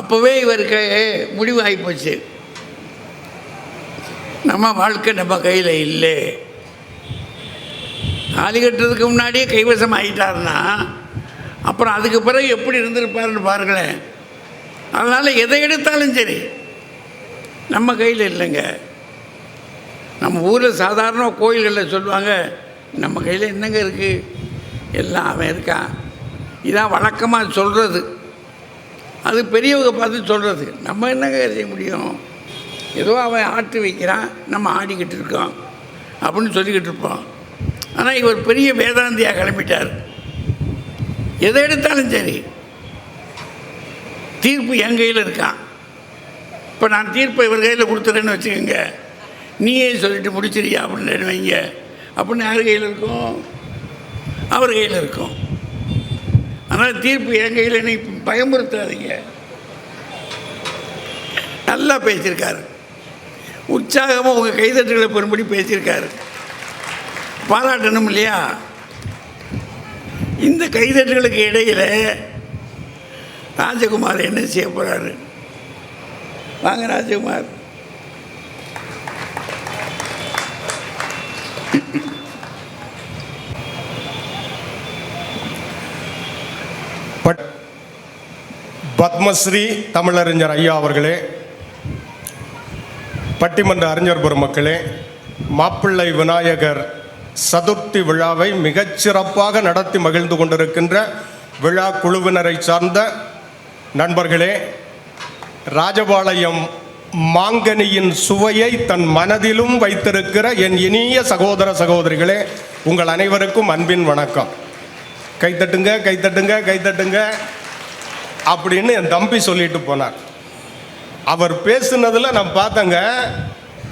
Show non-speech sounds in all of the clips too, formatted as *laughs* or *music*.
அப்போவே இவருக்கு முடிவு ஆகிப்போச்சு நம்ம வாழ்க்கை நம்ம கையில் இல்லை. தாலி கட்டுறதுக்கு முன்னாடியே கைவசம் ஆகிட்டார்னா அப்புறம் அதுக்கு பிறகு எப்படி இருந்திருப்பாருன்னு பாருங்களேன். அதனால் எதை எடுத்தாலும் சரி நம்ம கையில் இல்லைங்க. நம்ம ஊரில் சாதாரண கோயில்களில் சொல்லுவாங்க நம்ம கையில் என்னங்க இருக்குது எல்லாம் அவன் இருக்கான். இதான் வழக்கமாக சொல்கிறது அது பெரியவங்க பார்த்து சொல்கிறது நம்ம என்னங்க செய்ய முடியும்? ஏதோ அவன் ஆட்டு வைக்கிறான் நம்ம ஆடிக்கிட்டு இருக்கோம் அப்படின்னு சொல்லிக்கிட்டு இருப்போம். ஆனால் இவர் பெரிய வேதாந்தியாக கிளம்பிட்டார். எதை எடுத்தாலும் சரி. தீர்ப்பு என் கையில் இருக்கான். இப்போ நான் தீர்ப்பை இவர் கையில் கொடுத்துறேன்னு வச்சுக்கோங்க. நீயே சொல்லிட்டு முடிச்சிருக்கியா அப்படின்னு வைங்க அப்படின்னு யார் கையில் இருக்கும்? அவர் கையில் இருக்கும். ஆனால் தீர்ப்பு என் கையில் நீ பயமுறுத்தாதீங்க. நல்லா பேசியிருக்காரு. உற்சாகமாக உங்கள் கைதட்டுகளை பெறும்படி பேசியிருக்காரு. பாராட்டணும் இல்லையா? இந்த கைதட்டுகளுக்கு இடையில் ராஜகுமார் என்ன செய்ய போகிறாரு வாங்க ராஜகுமார். பத்மஸ்ரீ தமிழறிஞர் ஐயா அவர்களே பட்டிமன்ற அறிஞர் பெருமக்களே மாப்பிள்ளை விநாயகர் சதுர்த்தி விழாவை மிகச்சிறப்பாக நடத்தி மகிழ்ந்து கொண்டிருக்கின்ற விழா குழுவினரை சார்ந்த நண்பர்களே ராஜபாளையம் மாங்கனியின் சுவையை தன் மனதிலும் வைத்திருக்கிற என் இனிய சகோதர சகோதரிகளே உங்கள் அனைவருக்கும் அன்பின் வணக்கம். கைத்தட்டுங்க கைத்தட்டுங்க கைத்தட்டுங்க அப்படின்னு என் தம்பி சொல்லிட்டு போனார். அவர் பேசுனதில் நான் பார்த்தேங்க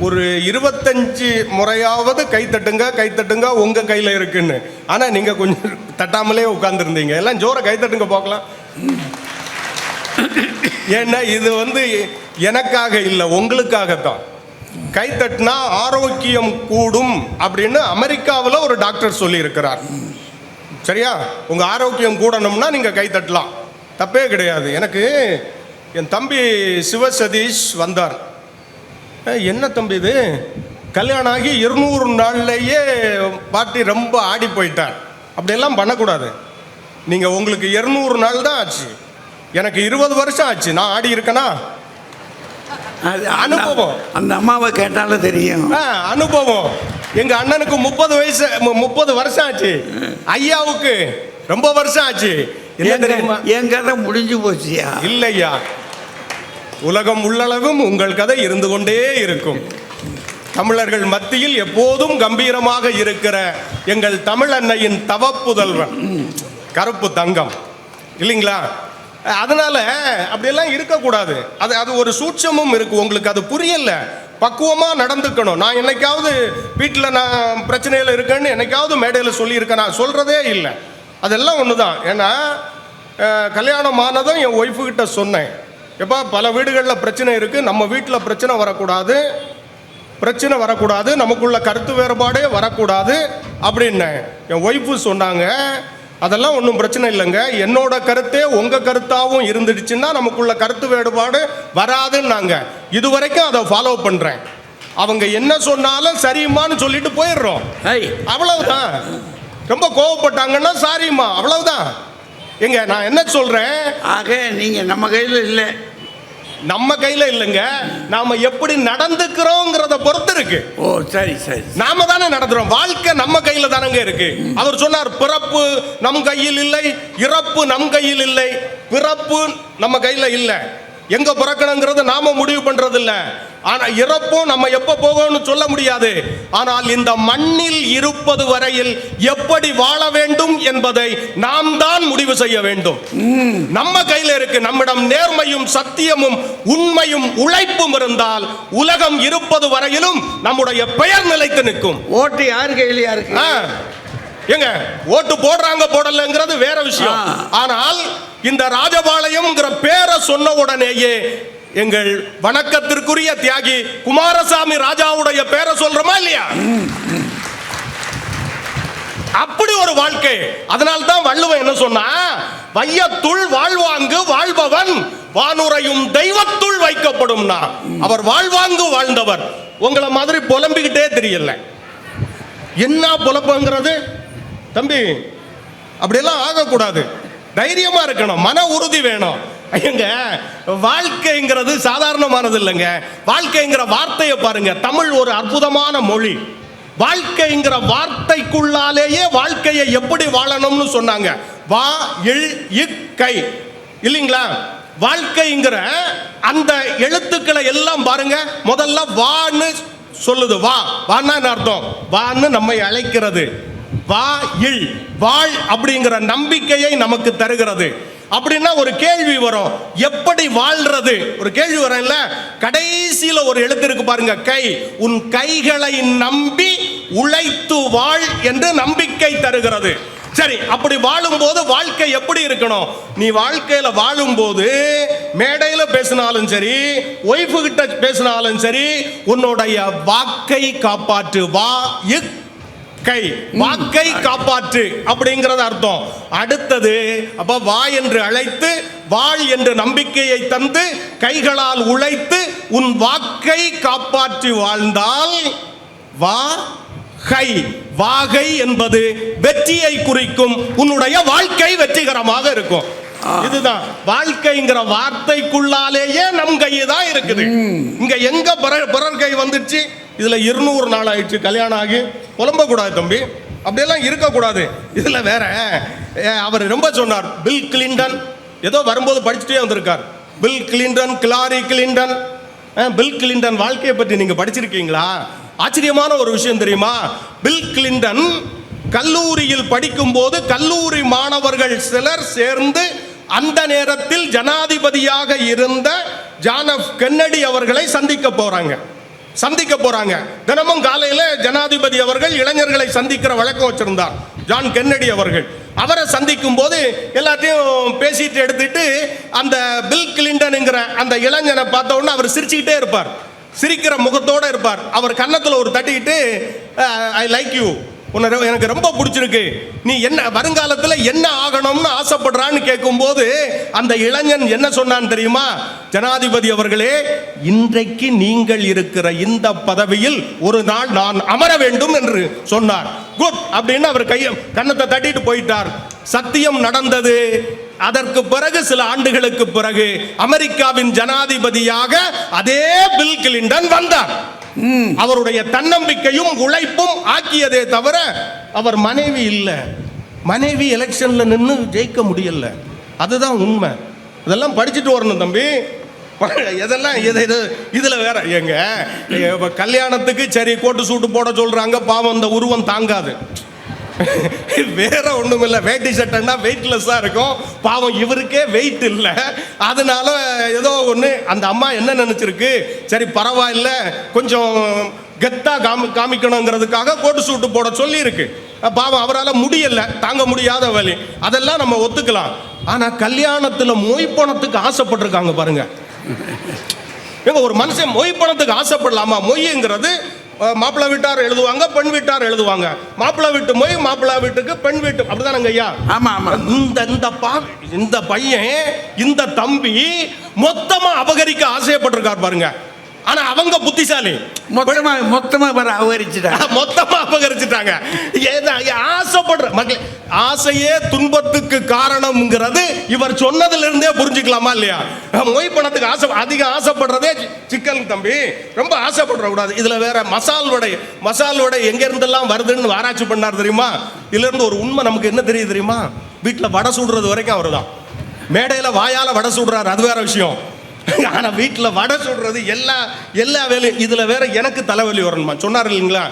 ஒரு இருபத்தஞ்சு முறையாவது கைத்தட்டுங்க கைத்தட்டுங்க உங்கள் கையில் இருக்குன்னு. ஆனால் நீங்கள் கொஞ்சம் தட்டாமலே உட்காந்துருந்தீங்க எல்லாம் ஜோரை கைத்தட்டுங்க பார்க்கலாம். ஏன்னா இது வந்து எனக்காக இல்லை உங்களுக்காகத்தான். கைத்தட்டினா ஆரோக்கியம் கூடும் அப்படின்னு அமெரிக்காவில் ஒரு டாக்டர் சொல்லியிருக்கிறார். சரியா? உங்கள் ஆரோக்கியம் கூடணும்னா நீங்கள் கை தட்டலாம். தப்பே கிடையாது. எனக்கு என் தம்பி சிவசதீஷ் வந்தார். "ஏய், என்ன தம்பி இது? கல்யாணம் ஆகி இருநூறு நாள்லயே பாட்டி ரொம்ப ஆடி போயிட்டார். அப்படியெல்லாம் பண்ணக்கூடாது. நீங்கள் உங்களுக்கு இருநூறு நாள் தான் ஆச்சு. எனக்கு இருபது வருஷம் ஆச்சு. நான் ஆடி இருக்கேனா? அது அனுபவம். அந்த அம்மாவை கேட்டாலும் தெரியும். அனுபவம். எங்க அண்ணனுக்கு முப்பது வயசு முப்பது வருஷம் ஆச்சு. ஐயாவுக்கு ரொம்ப வருஷம் ஆச்சு. என் கதை முடிஞ்சு போச்சியா? இல்லையா? உலகம் உள்ளளவும் உங்கள் கதை இருந்து கொண்டே இருக்கும். தமிழர்கள் மத்தியில் எப்போதும் கம்பீரமாக இருக்கிற எங்கள் தமிழ் அன்னையின் தவப்புதல்வன். கருப்பு தங்கம். இல்லைங்களா? அதனால அப்படியெல்லாம் இருக்கக்கூடாது. அது அது ஒரு சூட்சமும் இருக்கு. உங்களுக்கு அது புரியல. பக்குவமா நடந்துக்கணும். நான் என்னைக்காவது வீட்டில் நான் பிரச்சனையில் இருக்கேன்னு என்னைக்காவது மேடையில் சொல்லியிருக்கேன். நான் சொல்றதே இல்லை. அதெல்லாம் ஒன்று தான் ஏன்னா கல்யாணம் ஆனதும் என் ஒய்ஃபு கிட்ட சொன்னேன். எப்பா பல வீடுகளில் பிரச்சனை இருக்குது நம்ம வீட்டில் பிரச்சனை வரக்கூடாது. பிரச்சனை வரக்கூடாது. நமக்குள்ள கருத்து வேறுபாடே வரக்கூடாது அப்படின்னேன். என் ஒய்ஃபு சொன்னாங்க அதெல்லாம் ஒன்றும் பிரச்சனை இல்லைங்க. என்னோட கருத்தே உங்கள் கருத்தாகவும் இருந்துடுச்சுன்னா நமக்குள்ள கருத்து வேறுபாடு வராதுன்னாங்க. இது வரைக்கும் அதை ஃபாலோ பண்ணுறேன் அவங்க என்ன சொன்னாலும் சரிம்மான்னு சொல்லிட்டு போயிடுறோம். அவ்வளவுதான். ரொம்ப கோவப்பட்டாங்கன்னா சாரிம்மா அவ்வளவுதான். எங்க நான் என்ன சொல்றேன்? ஆக நீங்கள் நம்ம கையில் இல்லை. நம்ம கையில இல்லைங்க. நாம எப்படி நடந்துக்கிறோங்கிறத பொறுத்து இருக்கு. ஓ சரி சரி நாம தானே நடத்துறோம் வாழ்க்கை நம்ம கையில தானங்க இருக்கு. அவர் சொன்னார் பிறப்பு நம் கையில் இல்லை இறப்பு நம் கையில் இல்லை பிறப்பு நம்ம கையில இல்லை. எங்க பிறக்கணுங்கிறது நாம முடிவு பண்றது இல்ல ஆனா இறப்பும் நம்ம எப்ப போகணும்னு சொல்ல முடியாது. ஆனால் இந்த மண்ணில் இருப்பது வரையில் எப்படி வாழ வேண்டும் என்பதை நாம் தான் முடிவு செய்ய வேண்டும். நம்ம கையில இருக்கு நம்மிடம் நேர்மையும் சத்தியமும் உண்மையும் உழைப்பும் இருந்தால் உலகம் இருப்பது வரையிலும் நம்முடைய பெயர் நிலைத்து நிற்கும். ஓட்டு யார் கையிலையா இருக்கு? ஏங்க ஓட்டு போடுறாங்க போடலங்கிறது வேற விஷயம். ஆனால் இந்த ராஜபாளையம்ங்கிற பேரை சொன்ன உடனேயே எங்கள் வணக்கத்திற்குரிய தியாகி குமாரசாமி ராஜாவுடைய பேரை சொல்றோமா இல்லையா? அப்படி ஒரு வாழ்க்கை. அதனால தான் வள்ளுவன் என்ன சொன்னா வையத்துள் வாழ்வாங்கு வாழ்பவன் வானுரையும் தெய்வத்துள் வைக்கப்படும்னா அவர் வாழ்வாங்கு வாழ்ந்தவர். உங்களை மாதிரி புலம்பிக்கிட்டே தெரியல. என்ன புலப்புங்கிறது? தம்பி அப்படியெல்லாம் ஆகக்கூடாது. தைரியமா இருக்கணும் மன உறுதி வேணும். ஐயங்க வாழ்க்கைங்கிறது சாதாரணமானது இல்லைங்க வாழ்க்கைங்கிற வார்த்தையை பாருங்க தமிழ் ஒரு அற்புதமான மொழி. வாழ்க்கைங்கிற வார்த்தைக்குள்ளாலேயே வாழ்க்கையை எப்படி வாழணும்னு சொன்னாங்க. வா இல் இக்கை இல்லைங்களா? வாழ்க்கைங்கிற அந்த எழுத்துக்களை எல்லாம் பாருங்க முதல்ல வான்னு சொல்லுது வா. வான்னா என்ன அர்த்தம்? வான்னு நம்மை அழைக்கிறது. வா இல் வாழ் அப்படிங்கிற நம்பிக்கையை நமக்கு தருகிறது. அப்படின்னா ஒரு கேள்வி வரும். எப்படி வாழ்றது? ஒரு கேள்வி வரும் இல்ல கடைசியில ஒரு எழுத்து இருக்கு பாருங்க கை. உன் கைகளை நம்பி உழைத்து வாழ் என்று நம்பிக்கை தருகிறது. சரி அப்படி வாழும்போது வாழ்க்கை எப்படி இருக்கணும்? நீ வாழ்க்கையில வாழும்போது மேடையில பேசினாலும் சரி ஒய்ஃபு கிட்ட பேசினாலும் சரி உன்னுடைய வாக்கை காப்பாற்று. வா இக் கை வாக்கை காப்பாற்று அப்படிங்கறது அர்த்தம். அடுத்தது அப்ப வா என்று அழைத்து வாழ் என்று நம்பிக்கையை தந்து கைகளால் உழைத்து உன் வாக்கை காப்பாற்றி வாழ்ந்தால் வா கை. வாகை என்பது வெற்றியை குறிக்கும் உன்னுடைய வாழ்க்கை வெற்றிகரமாக இருக்கும். இதுதான். வாழ்க்கைங்கிற வார்த்தைக்குள்ளாலேயே நம் கை தான் இருக்குது இங்க எங்க பிறர் பிறர் கை வந்துச்சு? இதில் இருநூறு நாள் ஆயிடுச்சு கல்யாணம் ஆகி புலம்பக்கூடாது தம்பி. அப்படியெல்லாம் இருக்கக்கூடாது. இதில் வேற அவர் ரொம்ப சொன்னார் பில் கிளின்டன் ஏதோ வரும்போது படிச்சுட்டே வந்திருக்கார். Bill Clinton Hillary Clinton Bill Clinton வாழ்க்கையை பற்றி நீங்கள் படிச்சிருக்கீங்களா? ஆச்சரியமான ஒரு விஷயம் தெரியுமா? பில் கிளின்டன் கல்லூரியில் படிக்கும்போது கல்லூரி மாணவர்கள் சிலர் சேர்ந்து அந்த நேரத்தில் ஜனாதிபதியாக இருந்த ஜான் எஃப் கென்னடி அவர்களை சந்திக்க போறாங்க. சந்திக்க போறாங்க. தினமும் காலையில ஜனாதிபதி அவர்கள் இளைஞர்களை சந்திக்கிற வழக்கம் வச்சிருந்தார். ஜான் கென்னடி அவர்கள். அவரை சந்திக்கும் போது எல்லாத்தையும் பேசிட்டு எடுத்துட்டு அந்த பில் கிளின்டனுங்கிற அந்த இளைஞனை பார்த்த உடனே அவர் சிரிச்சுக்கிட்டே இருப்பார். சிரிக்கிற முகத்தோட இருப்பார். அவர் கன்னத்துல ஒரு தட்டிக்கிட்டு ஐ லைக் யூ உன்னை எனக்கு ரொம்ப பிடிச்சிருக்கு. நீ என்ன வருங்காலத்தில் என்ன ஆகணும்னு ஆசைப்படுறான்னு கேட்கும்போது அந்த இளைஞன் என்ன சொன்னான் தெரியுமா? ஜனாதிபதி அவர்களே இன்றைக்கு நீங்கள் இருக்கிற இந்த பதவியில் ஒரு நாள் நான் அமர வேண்டும் என்று சொன்னார். குட் அப்படின்னு அவர் கையை கன்னத்தை தட்டிட்டு போயிட்டார். சத்தியம் நடந்தது. அதற்கு பிறகு சில ஆண்டுகளுக்கு பிறகு அமெரிக்காவின் ஜனாதிபதியாக அதே பில் கிளின்டன் வந்தார். அவருடைய தன்னம்பிக்கையும் உழைப்பும் ஆக்கியதே தவிர அவர் மனைவி இல்லை. மனைவி எலெக்ஷன்ல நின்று ஜெயிக்க முடியல. அதுதான் உண்மை. இதெல்லாம் படிச்சுட்டு வரணும் தம்பி. எதெல்லாம் இது இது இதில் வேற எங்க கல்யாணத்துக்கு சரி கோட்டு சூட்டு போட சொல்றாங்க பாவம் அந்த உருவம் தாங்காது. *laughs* வேற ஒண்ணும் இல்லை வேட்டி சட்டைன்னா வெயிட்லெஸ்ஸாக இருக்கும். பாவம் இவருக்கே வெயிட் இல்லை. அதனால ஏதோ ஒன்று அந்த அம்மா என்ன நினைச்சிருக்கு? சரி பரவாயில்ல. கொஞ்சம் கெத்தாக காமி காமிக்கணுங்கிறதுக்காக கோட்டு சூட்டு போட சொல்லியிருக்கு. பாவம் அவரால் முடியல. தாங்க முடியாத வழி. அதெல்லாம் நம்ம ஒத்துக்கலாம். ஆனால் கல்யாணத்தில் மொய்ப்பணத்துக்கு ஆசைப்பட்டிருக்காங்க பாருங்க. ஏங்க ஒரு மனுஷன் மொய் பணத்துக்கு ஆசைப்படலாமா? மொய்ங்கிறது மாப்பிள்ளை வீட்டார் எழுதுவாங்க பெண் வீட்டார் எழுதுவாங்க. மாப்பிள்ளை வீட்டு மொய் மாப்பிள்ளை வீட்டுக்கு பெண் வீட்டு அப்படிதானங்க ஐயா ஆமா ஆமா. இந்த இந்த பா இந்த பையன் இந்த தம்பி மொத்தமா அபகரிக்க ஆசைப்பட்டிருக்கார் பாருங்க. ஆனா அவங்க புத்திசாலி. மொத்தமா மொத்தமா வர அவகரிச்சுட்டா மொத்தமா அபகரிச்சுட்டாங்க. ஆசைப்படுற மக்கள் ஆசையே துன்பத்துக்கு காரணம்ங்கிறது இவர் சொன்னதுல இருந்தே புரிஞ்சுக்கலாமா இல்லையா? மொய் பணத்துக்கு ஆசை அதிக ஆசைப்படுறதே சி- சிக்கல் தம்பி. ரொம்ப ஆசைப்பட கூடாது இதுல வேற மசால் வடை மசால் வடை எங்க இருந்தெல்லாம் வருதுன்னு ஆராய்ச்சி பண்ணார் தெரியுமா? இதுல இருந்து ஒரு உண்மை நமக்கு என்ன தெரியுது தெரியுமா? வீட்டுல வடை சுடுறது வரைக்கும் அவர்தான். மேடையில வாயால வடை சுடுறாரு அது வேற விஷயம். *laughs* ஆனால் வீட்டில் வடை சுடுறது எல்லா எல்லா வேலையும் இதில் வேற எனக்கு தலைவலி வரணுமா? சொன்னார் இல்லைங்களா?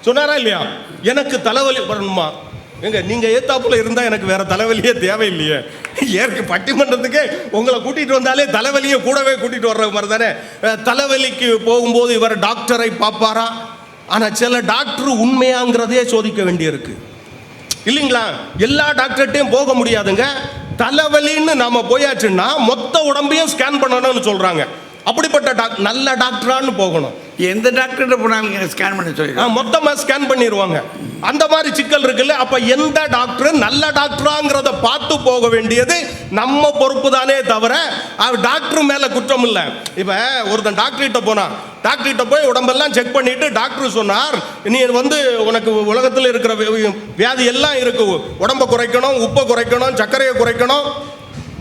சொன்னாரா இல்லையா? எனக்கு தலைவலி வரணுமா? எங்க நீங்க ஏத்தாப்புல இருந்தா எனக்கு வேற தலைவலியே தேவையில்லையே. ஏற்க பட்டிமன்றத்துக்கு உங்களை கூட்டிட்டு வந்தாலே தலைவலியை கூடவே கூட்டிட்டு வர்ற மாதிரி தானே? தலைவலிக்கு போகும்போது இவர் டாக்டரை பார்ப்பாரா? ஆனா சில டாக்டர் உண்மையாங்கிறதே சோதிக்க வேண்டியிருக்கு. இல்லைங்களா? எல்லா டாக்டர்கிட்டையும் போக முடியாதுங்க. தலைவலின்னு நாம போயாச்சுன்னா மொத்த உடம்பையும் ஸ்கேன் பண்ணணும்னு சொல்றாங்க. அப்படிப்பட்ட டாக் நல்ல டாக்டரான்னு போகணும். எந்த டாக்டர்கிட்ட போனாலும் ஸ்கேன் பண்ணி ஆ, சொல்லிடுறோம் மொத்தமா ஸ்கேன் பண்ணிடுவாங்க அந்த மாதிரி சிக்கல் இருக்குல்ல அப்ப எந்த டாக்டர் நல்ல டாக்டராங்கிறத பார்த்து போக வேண்டியது நம்ம பொறுப்பு தானே தவிர டாக்டர் மேல குற்றம் இல்லை. இப்ப ஒருத்தன் டாக்டர் கிட்ட போனான் டாக்டர் கிட்ட போய் உடம்பெல்லாம் செக் பண்ணிட்டு டாக்டர் சொன்னார் நீ வந்து உனக்கு உலகத்தில் இருக்கிற வியாதி எல்லாம் இருக்கு. உடம்ப குறைக்கணும் உப்பை குறைக்கணும் சர்க்கரையை குறைக்கணும்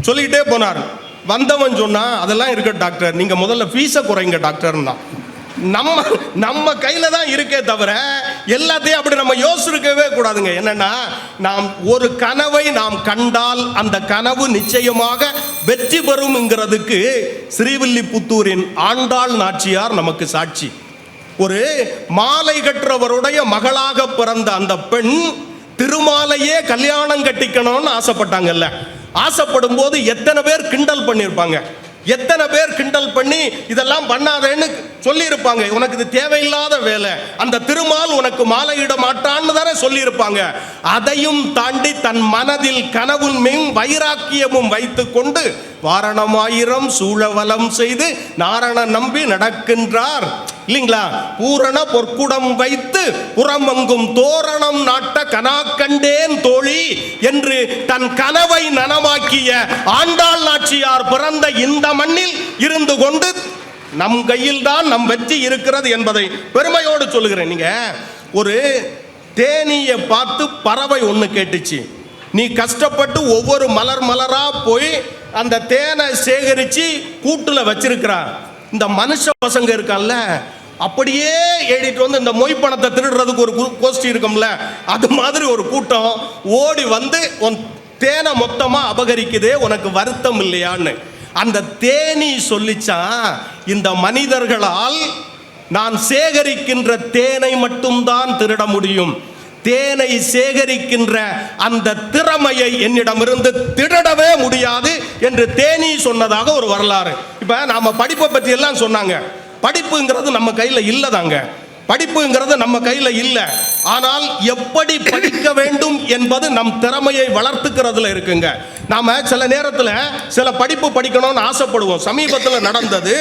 சொல்லிக்கிட்டே போனார். வந்தவன் சொன்னா அதெல்லாம் இருக்க டாக்டர். நீங்க முதல்ல ஃபீஸை குறைங்க டாக்டர்னா. நம்ம நம்ம கையில தான் இருக்கே தவிர எல்லாத்தையும் அப்படி நம்ம யோசிச்சிருக்கவே கூடாதுங்க. என்னன்னா நாம் ஒரு கனவை நாம் கண்டால் அந்த கனவு நிச்சயமாக வெற்றி பெறும்ங்கிறதுக்கு ஸ்ரீவில்லிபுத்தூரின் ஆண்டாள் நாச்சியார் நமக்கு சாட்சி. ஒரு மாலை கற்றவருடைய மகளாக பிறந்த அந்த பெண் திருமாலையே கல்யாணம் கட்டிக்கணும்னு ஆசைப்பட்டாங்கல்ல. ஆசைப்படும் போது எத்தனை பேர் கிண்டல் பண்ணியிருப்பாங்க எத்தனை பேர் கிண்டல் பண்ணி இதெல்லாம் பண்ணாதேன்னு சொல்லியிருப்பாங்க. உனக்கு இது தேவையில்லாத வேலை. அந்த திருமால் உனக்கு மாலையிட மாட்டான்னு தானே சொல்லியிருப்பாங்க. அதையும் தாண்டி தன் மனதில் கனவும் வைராக்கியமும் வைராக்கியமும் வைத்துக்கொண்டு வாரணமாயிரம் சூழவலம் செய்து நாரண நம்பி நடக்கின்றார். இல்லைங்களா? பூரண பொற்குடம் வைத்து புறமங்கும் தோரணம் நாட்ட கனாக்கண்டேன் தோழி என்று தன் கனவை நனவாக்கிய ஆண்டாள் நாச்சியார் பிறந்த இந்த மண்ணில் இருந்து கொண்டு நம் கையில் தான் நம் வெற்றி இருக்கிறது என்பதை பெருமையோடு சொல்லுகிறேன். நீங்க ஒரு தேனியை பார்த்து பறவை ஒன்று கேட்டுச்சு. நீ கஷ்டப்பட்டு ஒவ்வொரு மலர் மலராக போய் அந்த தேனை சேகரித்து கூட்டுல வச்சிருக்கிறான். இந்த மனுஷ பசங்க இருக்கான்ல அப்படியே ஏடிட்டு வந்து இந்த மொய் பணத்தை திருடுறதுக்கு ஒரு கோஷ்டி இருக்கும்ல அது மாதிரி ஒரு கூட்டம் ஓடி வந்து உன் தேனை மொத்தமா அபகரிக்குதே உனக்கு வருத்தம் இல்லையான்னு. அந்த தேனி சொல்லிச்சான் இந்த மனிதர்களால் நான் சேகரிக்கின்ற தேனை மட்டும்தான் திருட முடியும். தேனை சேகரிக்கின்ற அந்த திறமையை என்னிடமிருந்து திருடவே முடியாது என்று தேனி சொன்னதாக ஒரு வரலாறு. இப்போ நாம் படிப்பை பற்றி எல்லாம் சொன்னாங்க. படிப்புங்கிறது நம்ம கையில் இல்லை தாங்க படிப்புங்கிறது நம்ம கையில் இல்லை. ஆனால் எப்படி படிக்க வேண்டும் என்பது நம் திறமையை வளர்த்துக்கிறதுல இருக்குங்க. நாம் சில நேரத்தில் சில படிப்பு படிக்கணும்னு ஆசைப்படுவோம். சமீபத்தில் நடந்தது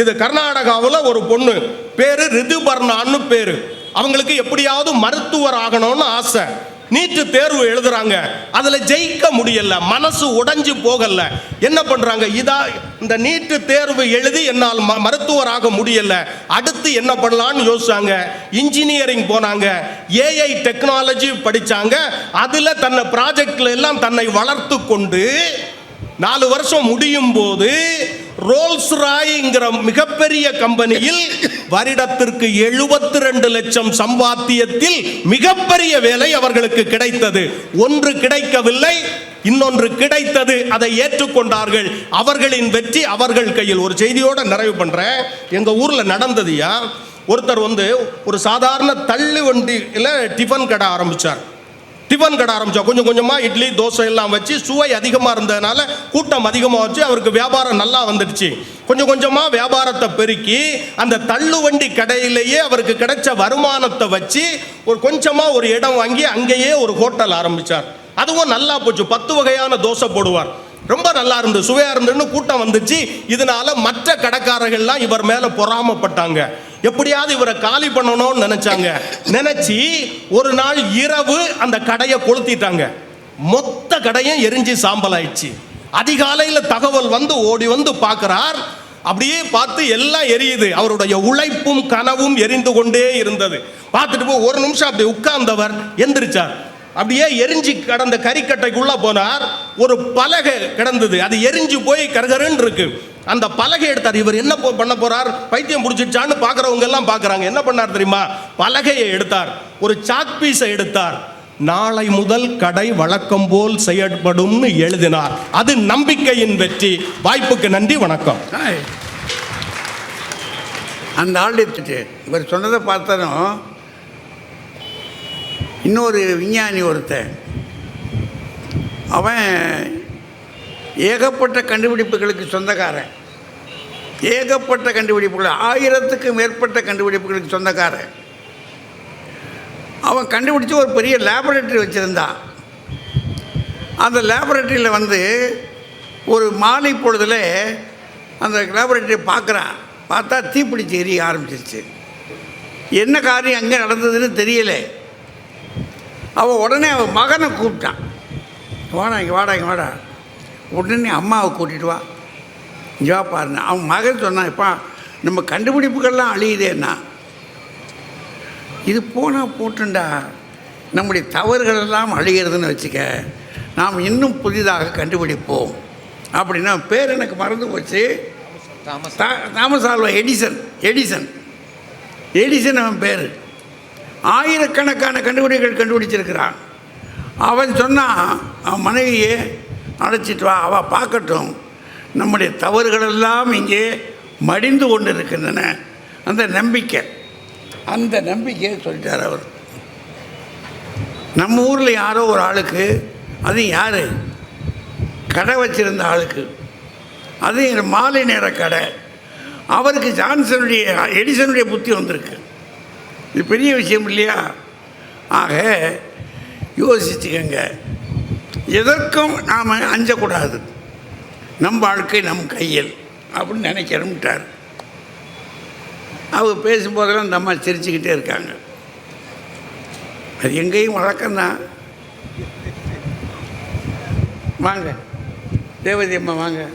இது கர்நாடகாவில் ஒரு பொண்ணு பேர் ரிதுபர்ணான்னு பேர். அவங்களுக்கு எப்படியாவது மருத்துவர் ஆகணும்னு ஆசை. நீட்டு தேர்வு எழுதுறாங்க. அதுல ஜெயிக்க முடியல. மனசு உடைஞ்சு போகல. என்ன பண்றாங்க? இதா இந்த நீட்டு தேர்வு எழுதி என்னால் ம- மருத்துவராக முடியல. அடுத்து என்ன பண்ணலான்னு யோசிச்சாங்க. இன்ஜினியரிங் போனாங்க. ஏஐ டெக்னாலஜி படிச்சாங்க. அதுல தன்னை ப்ராஜெக்ட்ல எல்லாம் தன்னை வளர்த்து கொண்டு நாலு வருஷம் முடியும் போது ரோல்ஸ் ராய்ங்கிற மிகப்பெரிய கம்பெனியில் வருடத்திற்கு எழுபத்தி ரெண்டு லட்சம் சம்பாத்தியத்தில் மிகப்பெரிய வேலை அவர்களுக்கு கிடைத்தது. ஒன்று கிடைக்கவில்லை இன்னொன்று கிடைத்தது. அதை ஏற்றுக்கொண்டார்கள். அவர்களின் வெற்றி அவர்கள் கையில். ஒரு செய்தியோட நிறைவு பண்றேன். எங்க ஊர்ல நடந்ததுயா ஒருத்தர் வந்து ஒரு சாதாரண தள்ளு வண்டியில் டிஃபன் கடை ஆரம்பிச்சார். டிஃபன் கடை ஆரம்பித்தோம் கொஞ்சம் கொஞ்சமாக இட்லி தோசை எல்லாம் வச்சு சுவை அதிகமாக இருந்ததுனால கூட்டம் அதிகமாக வச்சு அவருக்கு வியாபாரம் நல்லா வந்துடுச்சு. கொஞ்சம் கொஞ்சமாக வியாபாரத்தை பெருக்கி அந்த தள்ளுவண்டி கடையிலேயே அவருக்கு கிடைச்ச வருமானத்தை வச்சு ஒரு கொஞ்சமாக ஒரு இடம் வாங்கி அங்கேயே ஒரு ஹோட்டல் ஆரம்பித்தார் அதுவும் நல்லா போச்சு. பத்து வகையான தோசை போடுவார். ரொம்ப நல்லா இருந்தது சுவையாக இருந்ததுன்னு கூட்டம் வந்துச்சு. இதனால மற்ற கடைக்காரர்கள்லாம் இவர் மேலே பொறாமப்பட்டாங்க. எப்படியாவது இவரை காலி பண்ணணும்னு நினைச்சாங்க. நினைச்சு ஒரு நாள் இரவு அந்த கடையை கொளுத்திட்டாங்க. மொத்த கடையும் எரிஞ்சு சாம்பல் ஆயிடுச்சு. அதிகாலையில் தகவல் வந்து ஓடி வந்து பார்க்கிறார். அப்படியே பார்த்து எல்லாம் எரியுது. அவருடைய உழைப்பும் கனவும் எரிந்து கொண்டே இருந்தது. பார்த்துட்டு போய் ஒரு நிமிஷம் அப்படி உட்கார்ந்தவர் எந்திரிச்சார். அப்படியே எரிஞ்சு கடந்த கறிக்கட்டைக்குள்ளே போனார். ஒரு பலகை கிடந்தது. அது எரிஞ்சு போய் கரகரன்னு இருக்கு. அந்த பலகை எடுத்தார். இவர் என்ன பண்ண போறார்? பைத்தியம் பிடிச்சிச்சான்னு பார்க்குறவங்க எல்லாம் பார்க்குறாங்க. என்ன பண்ணார் தெரியுமா? பலகையை எடுத்தார். ஒரு சாக் பீஸை எடுத்தார். நாளை முதல் கடை வழக்கம் போல் செயற்படும் எழுதினார். அது நம்பிக்கையின் வெற்றி. வாய்ப்புக்கு நன்றி வணக்கம். அந்த ஆள் எடுத்துட்டு இவர் சொன்னதை பார்த்ததும் இன்னொரு விஞ்ஞானி ஒருத்தன் அவன் ஏகப்பட்ட கண்டுபிடிப்புகளுக்கு சொந்தக்காரன். ஏகப்பட்ட கண்டுபிடிப்புகள் ஆயிரத்துக்கும் மேற்பட்ட கண்டுபிடிப்புகளுக்கு சொந்தக்காரன். அவன் கண்டுபிடிச்சு ஒரு பெரிய லேபரேட்டரி வச்சுருந்தான். அந்த லேபரேட்டரியில் வந்து ஒரு மாலை பொழுதில் அந்த லேபரேட்டரியை பார்க்குறான். பார்த்தா தீப்பிடிச்சு எரிய ஆரம்பிச்சிருச்சு. என்ன காரியம் அங்கே நடந்ததுன்னு தெரியலை. அவன் உடனே அவன் மகனை கூப்பிட்டான். வாடா இங்கே வாடா இங்கே வாடா. உடனே அம்மாவை கூட்டிகிட்டு வா. இங்கே பாருங்க. அவன் மகன் சொன்னான் இப்போ நம்ம கண்டுபிடிப்புகள்லாம் அழியுதேன்னா இது போனால் போட்டுண்டா. நம்முடைய தவறுகள் எல்லாம் அழிகிறதுன்னு வச்சுக்க நாம் இன்னும் புதிதாக கண்டுபிடிப்போம். அப்படின்னா பேர் எனக்கு மறந்து போச்சு. Thomas. Alva Edison Edison. Edison அவன் பேர். ஆயிரக்கணக்கான கண்டுபிடிகள் கண்டுபிடிச்சிருக்கிறான். அவன் சொன்னான் அவன் மனைவியே அழைச்சிட்டு வா அவள் பார்க்கட்டும். நம்முடைய தவறுகளெல்லாம் இங்கே மடிந்து கொண்டு இருக்கின்றன அந்த நம்பிக்கை. அந்த நம்பிக்கையை சொல்லிட்டார் அவர். நம்ம ஊரில் யாரோ ஒரு ஆளுக்கு அது யார்? கடை வச்சிருந்த ஆளுக்கு. அது மாலை நேர கடை. அவருக்கு ஜான்சனுடைய எடிசனுடைய புத்தி வந்திருக்கு. இது பெரிய விஷயம் இல்லையா? ஆக யோசிச்சுக்கோங்க. எதற்கும் நாம் அஞ்சக்கூடாது. நம் வாழ்க்கை நம் கையில் அப்படின்னு நினைக்கிறோம்ட்டார் அவர் பேசும்போதெல்லாம் இந்த அம்மா சிரிச்சுக்கிட்டே இருக்காங்க. அது எங்கேயும் வழக்கம்தான். வாங்க. தேவதி அம்மா வாங்க.